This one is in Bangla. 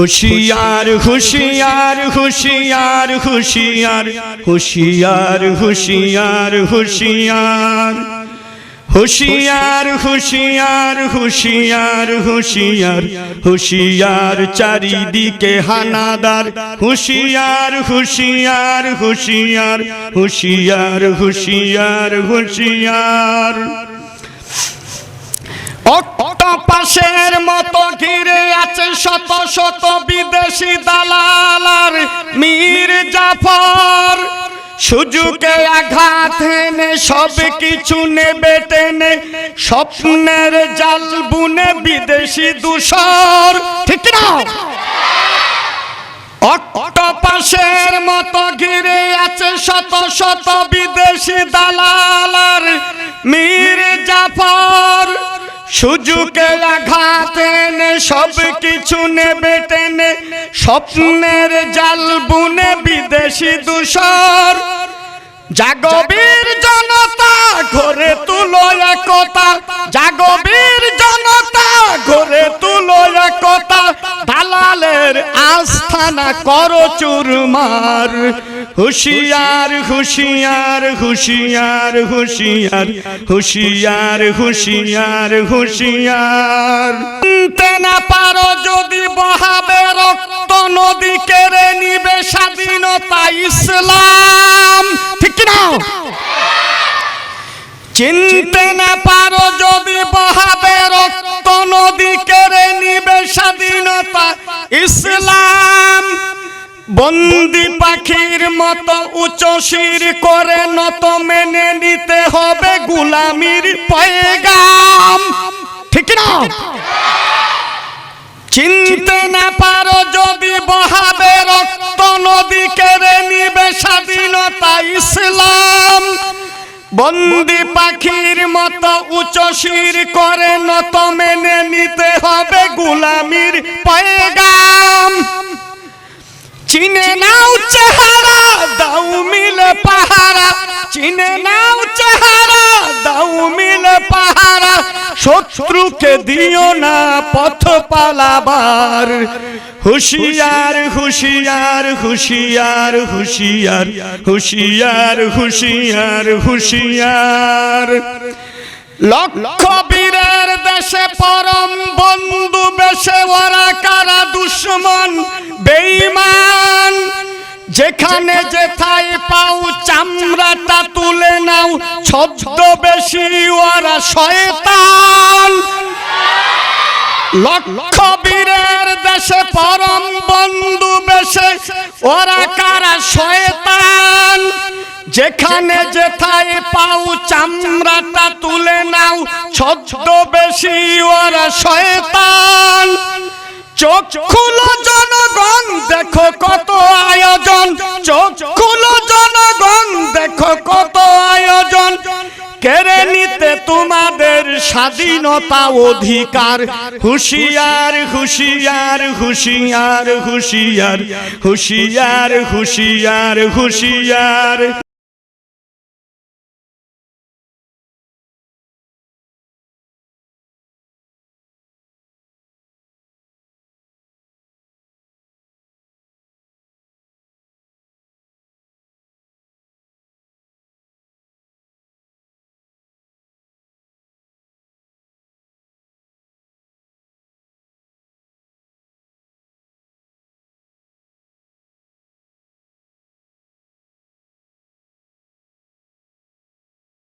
হুশিয়ার হুশিয়ার হুশিয়ার হুশিয়ার হুশিয়ার হুশিয়ার হুশিয়ার হুশিয়ার হুশিয়ার হুশিয়ার হুশিয়ার হুশিয়ার চারিদিকে হানাদার হুশিয়ার হুশিয়ার হুশিয়ার হুশিয়ার হুশিয়ার হুশিয়ার অক্টোপাসের মতো ঘিরে আছে শত শত বিদেশি দালালার মীর জাফর। সুযোগে আঘাত এনে সব কিছু নেবে টেনে স্বপ্নের জাল বুনে বিদেশি দূষর। ঠিক না অক্টোপাসের মতো ঘিরে আছে শত শত বিদেশি দালালার মীর জাফর। সুযোগে আঘাত এনে সব কিছু নেবে টেনে স্বপ্নের জাল বুনে বিদেশি দূষর। জাগবীর জনতা ঘরে তুলো একতা। জাগবীর জনতা ঘরে তুলো একতা। দালালের আস্থানা করো চুরমার। হুশিয়ার হুশিয়ার হুশিয়ার হুশিয়ার হুশিয়ার হুশিয়ার হুশিয়ার। তেনা পারো যদি বহাবে রক্ত, নদী কেড়ে নিবে স্বাধীনতা, ইসলাম। ঠিক না চিনতে না পারো যদি বহাবে রক্ত, নদী কেড়ে নিবে স্বাধীনতা, ইসলাম। বন্দি পাখির মতো উচ্চ শির করে নত মেনে নিতে হবে গুলামির পয়গাম। ঠিক না চিনতে না পারো যদি বহাবে রক্ত নদী কেড়ে নিবে স্বাধীনতা ইসলাম। বন্দি পাখির মতো উচ্চ শির করে নত মেনে চিনে নাও চেহারা, দাও মিলে পাহারা, শত্রুকে দিও না পথ পালাবার। হুশিয়ার হুশিয়ার হুশিয়ার হুশিয়ার হুশিয়ার হুশিয়ার হুশিয়ার। লক্ষ বীরের দেশে পরম বন্ধু বেশে ওরা কারা দুশ্মন? বেঈমান যেখানে যেথায় পাও চামড়াটা তুলে নাও। ছদ্ম বেশি ওরা শয়তান। লক্ষ বীরের দেশে পরম বন্ধু বেশে। ওরা কারা শয়তান? যেখানে যেথায় পাও চামড়াটা তুলে নাও। ছদ্ম বেশি ওরা শয়তান। চোখ খুলো জনগণ দেখো কত কেড়ে নিতে তোমাদের স্বাধীনতা অধিকার। হুশিয়ার হুশিয়ার হুশিয়ার হুশিয়ার হুশিয়ার হুশিয়ার হুশিয়ার।